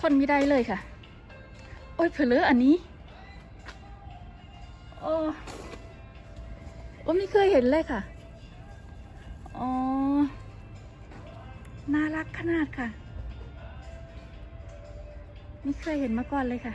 คนไม่ได้เลยค่ะ โอ้ยเผลออันนี้โอ้โอ้ไม่เคยเห็นเลยค่ะ อ๋อ น่ารักขนาดค่ะ ไม่เคยเห็นมาก่อนเลยค่ะ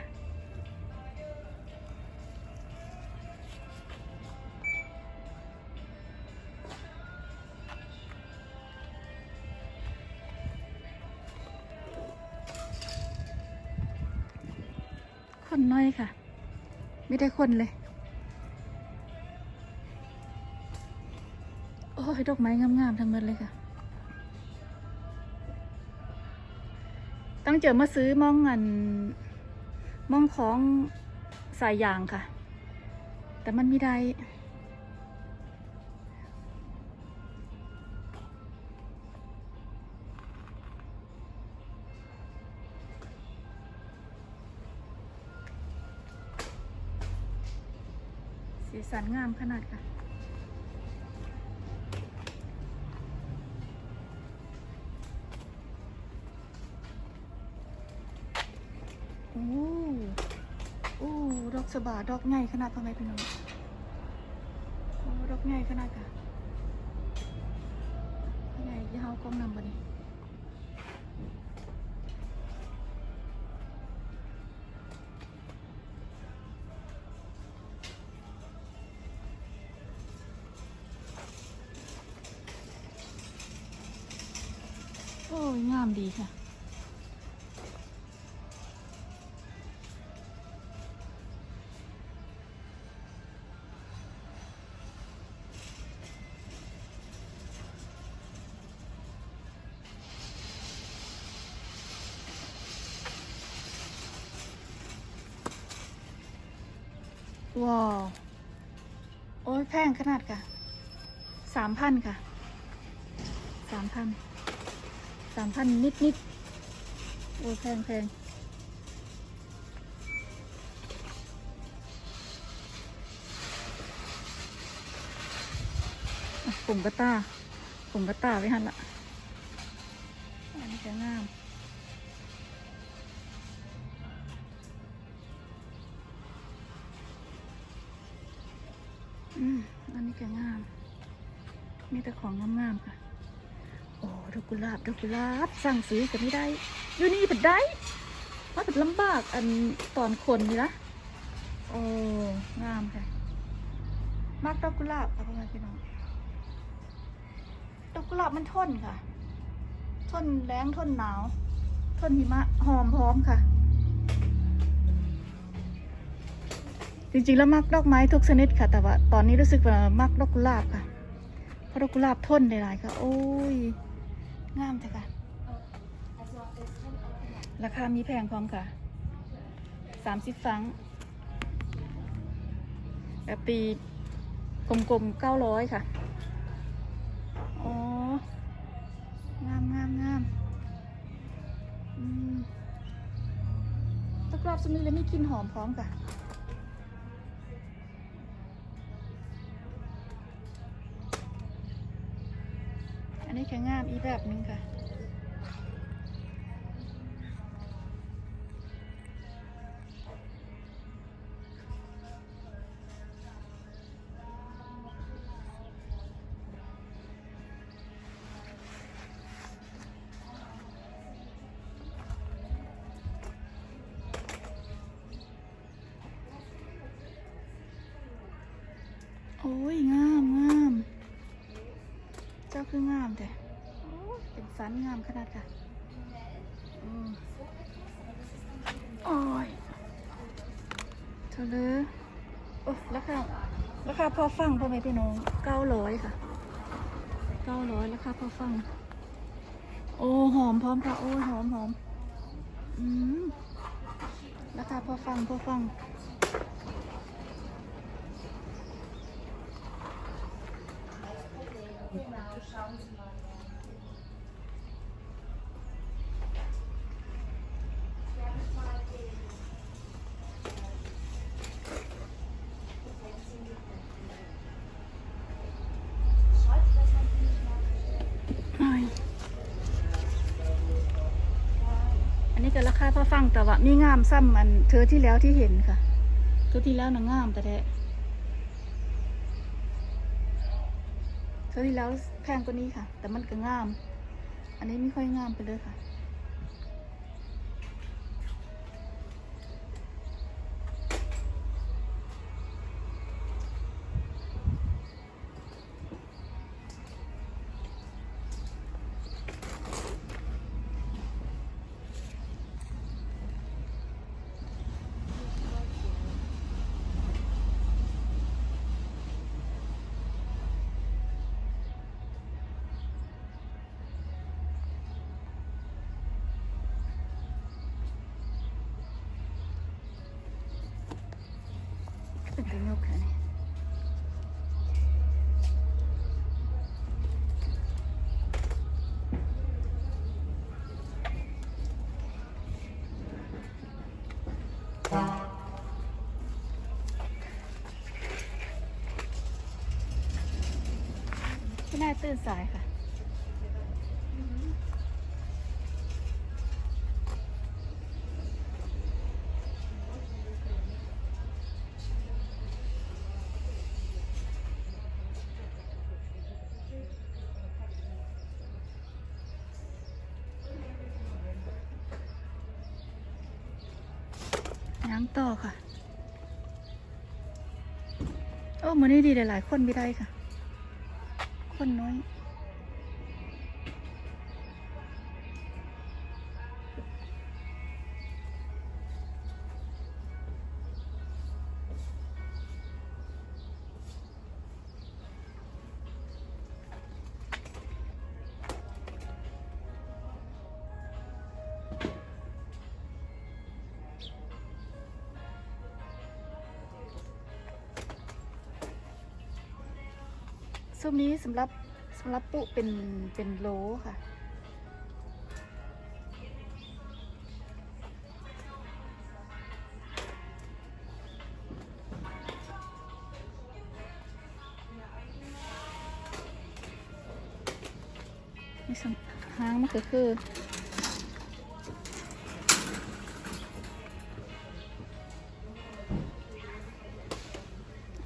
คนน้อยค่ะ ไม่ได้คนเลย โอ้ยดอกไม้งามๆทั้งหมดเลยค่ะ ตั้งเจอมาซื้อมองเงินมองของสายยางค่ะ แต่มันไม่ได้ สันงามขนาดค่ะ โอ้โอ้ดอกสบาดอกใหญ่ขนาดพ่อแม่พี่น้องโอ้ดอกใหญ่ขนาดค่ะใหญ่ยาวกล้องนำบ่นี่ ว้าวโอ้ยแพงขนาดค่ะสามพันค่ะสามพันสามพันนิดนิดโอ้ยแพงแพงอะปุ่มกระต้าปุ่มกระต้าไว้หันละอันนี้จะงาม อืมอันนี้ก็งาม มีแต่ของงามๆค่ะ โอ้ดอกกุหลาบดอกกุหลาบสั่งซื้อก็ไม่ได้อยู่นี่เป็นได้ว่าเป็นลำบากอันตอนคนนี่ละโอ้งามค่ะมักดอกกุหลาบค่ะพ่อแม่พี่น้องดอกกุหลาบมันทนค่ะ ทนแรงทนหนาว ทนหิมะหอมพร้อมค่ะ จริงๆ แล้วมักดอกไม้ทุกชนิดค่ะ แต่ว่าตอนนี้รู้สึกว่ามักดอกกุหลาบค่ะ เพราะดอกกุหลาบทนได้หลายค่ะ โอ้ย งามจังค่ะ ราคามีแพงพร้อมค่ะสามสิบฟังแบบปีกลมๆเก้าร้อยค่ะ อ๋อ งามงามงามอืมดอกลาบสมิธเลยมีกลิ่นหอมพร้อมค่ะ อีกแบบนึงค่ะ โอ้ย งามงาม เจ้าคืองามแต่ สันงามขนาดค่ะอืมโอ้ยเธอเลยโอ้ราคาราคาพอฟังพ่อแม่พี่น้องเก้าร้อยค่ะเก้าร้อยราคาพอฟัง โอ้หอมพร้อมค่ะโอ้หอมหอมอืมราคาพอฟังพอฟัง อ้ายอันนี้ก็ราคา พอ ฟังแต่ว่ามีงามซ้ำอัน เธอที่แล้วที่เห็นค่ะ เธอที่แล้วน่ะงามแต่แท้เธอที่แล้วแพงกว่านี้ค่ะ แต่มันก็งาม อันนี้ไม่ค่อยงามไปเลยค่ะ ตื่นสายค่ะยังต่อค่ะ โอ้มือนี้ดีหลายๆคนไม่ได้ค่ะ คนน้อย สำหรับสำหรับปุเป็นเป็นโลค่ะ นี่สำหางมันก็คือ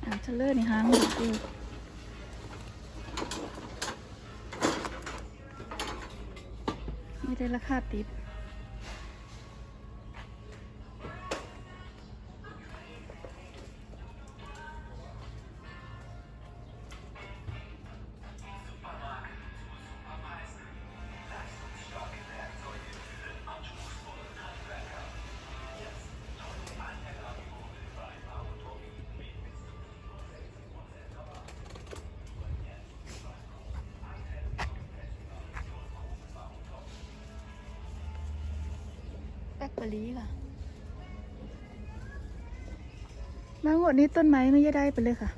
อ่าเทเลอร์นี่หางมันก็คือ ไม่ได้ ราคาติด คเบอรี่ค่ะมางวดนี้ต้นไม้ไม่ได้ไปเลยค่ะ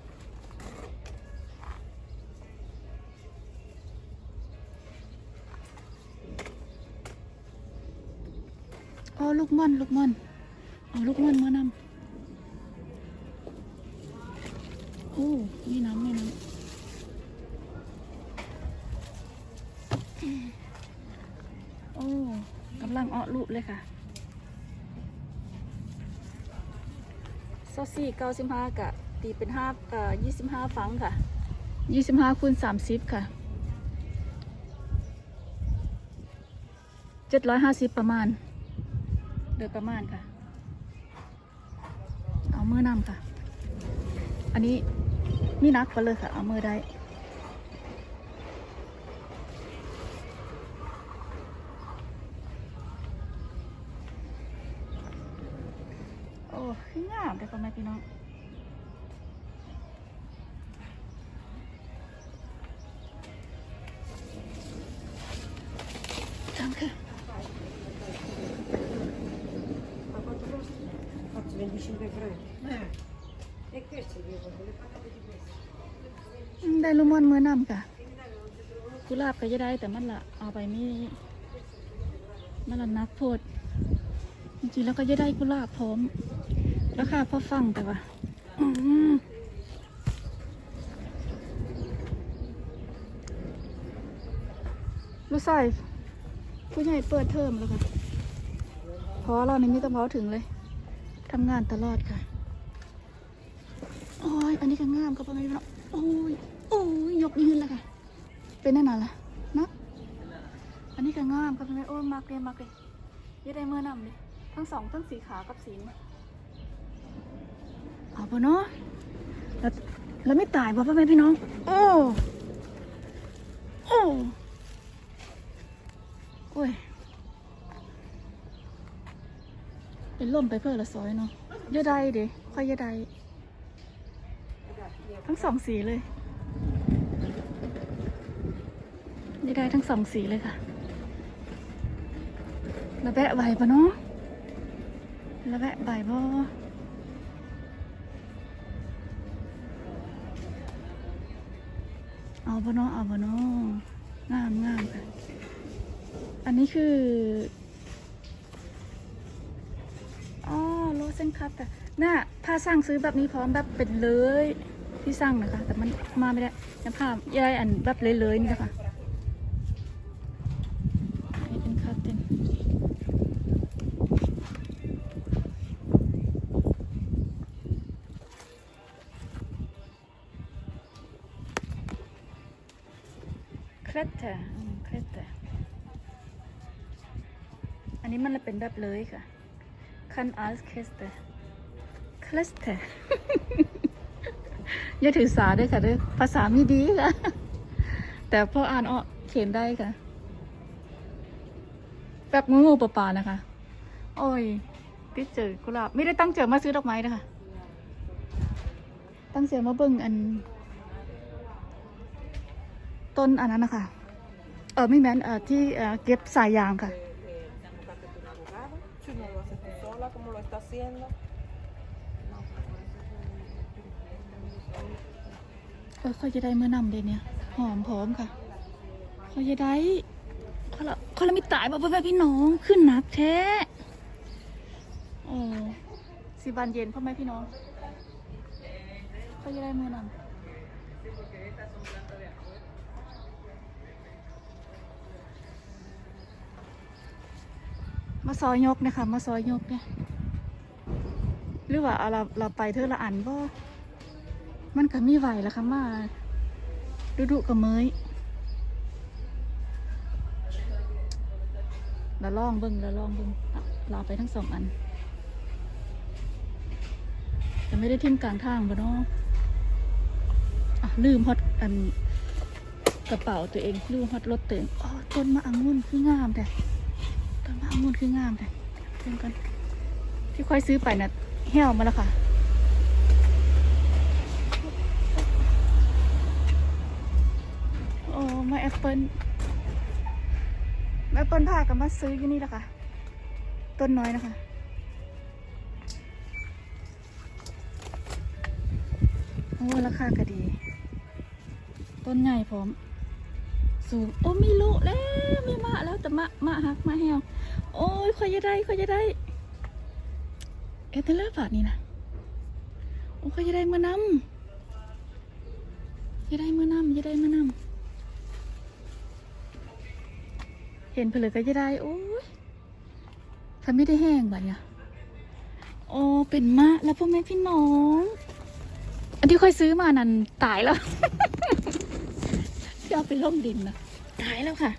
อ๋อลูกม่อนลูกม่อนเอลูกม่อนมานำโอ้มีน้ำมีน้ำโอ้กำลังเอาะลูกเลยค่ะ ซอซี่เก้าสิบห้ากะตีเป็นห้าเอ่อยี่สิบห้าฟังค่ะยี่สิบห้าคูณสามสิบค่ะเจ็ดร้อยห้าสิบประมาณ โดยประมาณค่ะ เอามือนำค่ะ อันนี้มีนักไปเลยค่ะ เอามือได้ โอ้ขึ้นงามเลยพ่อแม่พี่น้องจังค่ะ Faccio 25 franchi. E questo devo, le patate di questo. อืมได้ลูกม่อนมือนำค่ะ กุหลาบก็จะได้แต่มันละเอาไปมีมันละนักโทษจริงๆแล้วก็จะได้กุหลาบพร้อม ราคาพอฟังแต่ว่าลูกชายผู้ใหญ่เปิดเทอมแล้วค่ะเพราะว่าเราในี่ไม่ต้องเว้าถึงเลยทำงานตลอดค่ะโอ้ยอันนี้ก็งามก็ประมาณนี้เนาะโอ้ยโอ้ยยกยืนแล้วค่ะ เป็นแน่นอนล่ะนะอันนี้ก็งามก็ประมาณโอ้ยมากเลยมากเลยยังได้เมื่อนำเลยทั้งสองทั้งสีขาวกับสีนี้ เอาปะเนาะแล้วแล้วไม่ตายป่ะพ่อแม่พี่น้อง โอ้ โอ้โอ้ย เป็นล่มไปเพื่อละซอยเนาะเยอะใดเด้ค่อยเยอะใดทั้งสองสีเลยเยอะใดทั้งสองสีเลยค่ะระแบะใบปะเนาะระแบะใบบ่ เอาปะเนาะเอาปะเนาะงามงามค่ะอันนี้คืออ๋อโลเซนคัตแต่น่าถ้าสร้างซื้อแบบนี้พร้อมแบบเป็นเลยที่สร้างนะคะ แต่มันมาไม่ได้ยังภาพยายอันแบบเลยเลยๆนี่นะคะ ครตเตอร์เคตเตอร์อันนี้มันเป็นแบบเลยค่ะคันอัลเคสเตอร์คลสเตอร์อย่าถือสาด้วยค่ะด้วยภาษาไมีดีค่ะ แต่พออ่านออกเขียนได้ค่ะ แบบงูงูปลาปานะคะ โอ้ยติดเจอกุหลาบไม่ได้ตั้งเจอมาซื้อดอกไม้นะคะ ตั้งเจอมาเบิ่งอัน ต้นอันนั้นนะคะ เออไม่แม้นเออที่เออเก็บสายยางค่ะ Tú no lo haces tú sola como lo está haciendo. เออเขาจะได้เมื่อนำเดยวเนี่ย หอมพร้อมค่ะเขาจะได้เขาละเขาละไม่ตายบ่พ่อแม่พี่น้องขึ้นหนักแท้โอ้สิบานเย็นพ่อแม่พี่น้องเขาจะได้เมื่อนำ มาซอยยกนะคะมาซอยยกเนี่ยหรือว่าเอาเราเราไปเธอละอันบ่มันก็มีไหวแล้วค่ะมาดุดุกับเมยเราลองเบิ้งเราลองเบิ้งเราเอไปทั้งสองอันแต่ไม่ได้ทิ้มกลางทางบ่เนาะอะลืมฮอตอันกระเป๋าตัวเองลืมฮอตรถเตัวเองอ๋อต้นมะองุ่นคืองามแต่ มะองุ่นคืองามแต่เพิ่มกันที่ค่อยซื้อไปน่ะเหี่ยวมาแล้วค่ะโอ้มาแอปเปิลแอปเปิลพากันมาซื้ออยู่นี่แหละค่ะต้นน้อยนะคะโอ้ราคาก็ดี ต้นใหญ่พร้อม สูง โอ้มีลูกแล้วไมีมะแล้วแต่มะมะหักมะแหวโอ้ยคอยจะได้คอยจะได้เอเทเลอร์บาทนี่นะโอ้คอยจะได้มานำจะได้มานำจะได้มานำเห็นเพลือก็จะได้โอ้ยถ้าไม่ได้แห้งบัดเนี่ยโอ้เป็นมะแล้วพ่อแม่พี่น้อง อันที่ค่อยซื้อมานั่นตายแล้ว ที่เอาไปล่มดินนะตายแล้วค่ะ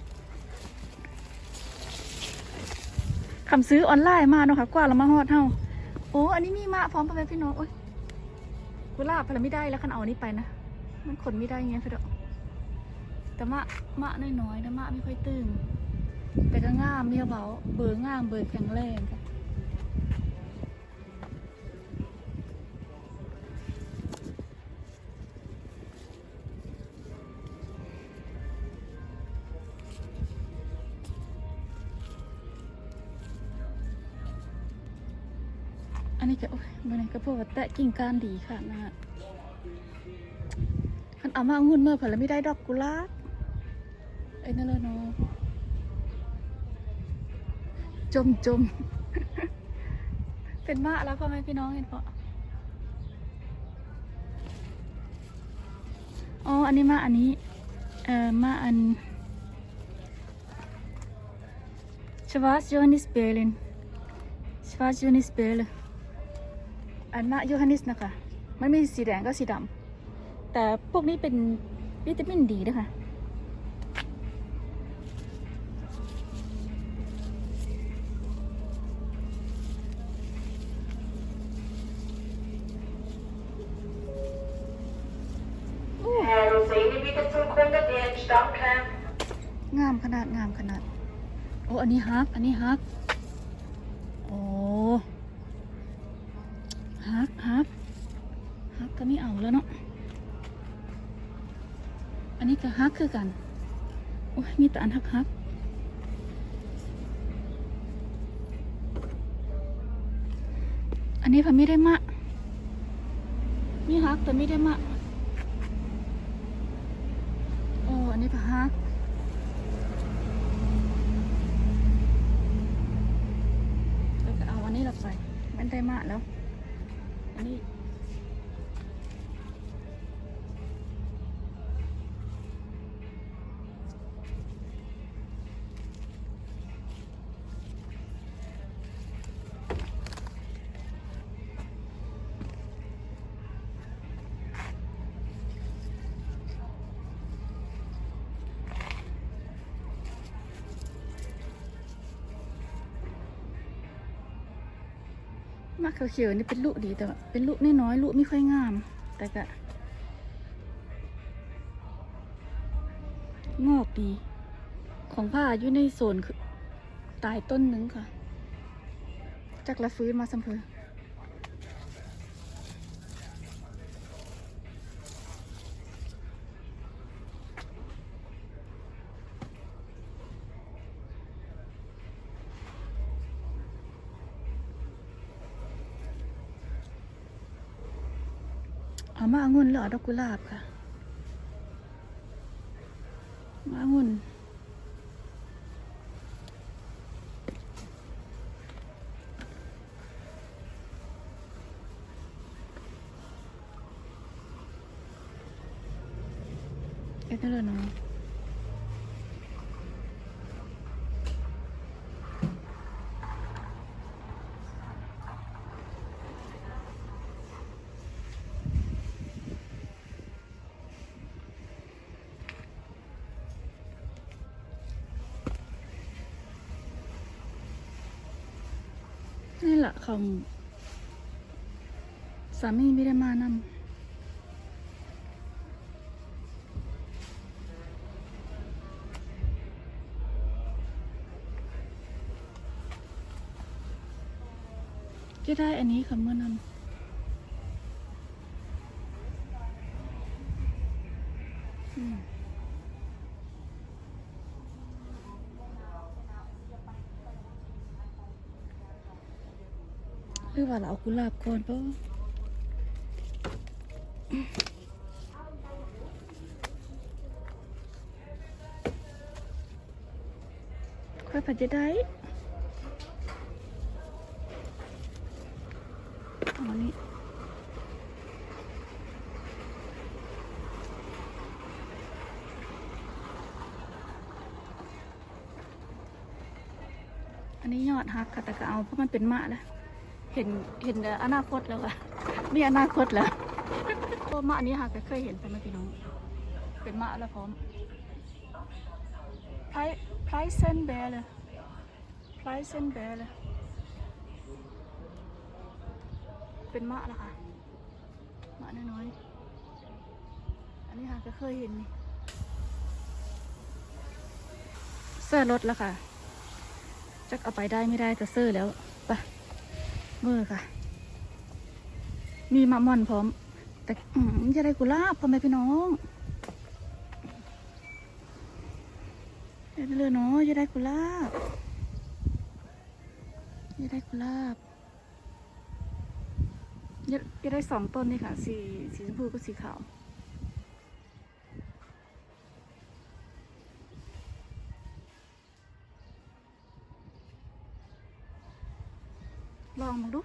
คำซื้อออนไลน์มาเนาะค่ะ กว่าเรามาฮอดเฮาโอ้ อันนี้มีมะพร้อมพ่อแม่พี่น้องโอ้ยกุหลาบพลไม่ได้แล้วคันเอาอันนี้ไปนะ มันขนไม่ได้ไงพี่ดอกแต่มะมะน้อยๆนะมะไม่ค่อยตึงแต่ก็งามเมียเบาเบอร์งามเบอร์แข็งแรงค่ะ นี้ก็โอ้ยมันก็พวกว่าแตะกิ่งก้านดีค่ะนะฮะคันเอามาอาหุ่นเมื่อเผื่อแล้วไม่ได้ดอกกุหลาบไอ้นั่นเลยเนาะจมจมเป็นมะแล้วพ่อแม่พี่น้องเห็นปะอ๋อ อันนี้มาอันนี้ เอ่อ มาอันชวาสโจนิสเบลินฟาจูนิสเบล อันมะโยฮันนิสนะคะ มันมีสีแดงก็สีดำแต่พวกนี้เป็นวิตามินดีนะคะ Herr Roseni, bitte zum Kunde, den Stammcamp. งามขนาดงามขนาด โอ้ อันนี้ฮัก อันนี้ฮัก โอ้ฮักฮักฮักก็ไม่เอาแล้วเนาะ อันนี้ก็ ฮักคือกัน โอ้ย มีแต่อันฮักฮักอันนี้พอไม่ได้มะ มีฮักแต่ไม่ได้มะ โอ้ อันนี้พะฮักแล้วก็เอาอันนี้เราใส่มันได้มากแล้ว อันนี้ เขียวๆนี่เป็นลูกดีแต่ว่าเป็นลูกน้อยๆลูกไม่ค่อยงาม แต่ก็งอกดี ของผ้าอยู่ในโซนคือตายต้นนึงค่ะ จากละฟื้นมาสัมเพอ มาองุ่นหรอดอกกุหลาบค่ะ มาองุ่นเอ็ดนั่นเลยเนาะ แหละของสามีไม่ได้มานำก็ได้อันนี้ค่ะเมื่อนั้นอืมหรือ ว่าเราเอากุหลาบก่อนปะค่อยผัดจะได้เอาอันนี้อันนี้ยอดฮักค่ะแต่ก็เอาเพราะมันเป็นมะแล้ว เห็นเห็นอนาคตแล้วค่ะมีอนาคตแล้วเพราะมะอันนี้ฮักก็เคยเห็นไปไหมพี่น้อง เป็นมะแล้วพร้อมไพรไพรเซนแบร์เลยไพรเซนแบร์เลยเป็นมะแล้วค่ะมะน้อยๆอันนี้ค่ะก็เคยเห็นนี่เสื้อรถแล้วค่ะจักเอาไปได้ไม่ได้แต่เสื้อแล้วไป มือค่ะ มีมะม่อนพร้อม แต่จะได้กุหลาบพ่อแม่พี่น้องเดี๋ยวเลยเนาะจะได้กุหลาบจะได้กุหลาบจะได้สองต้นนี่ค่ะ สีสีชมพูกับสีขาว ลองมาดู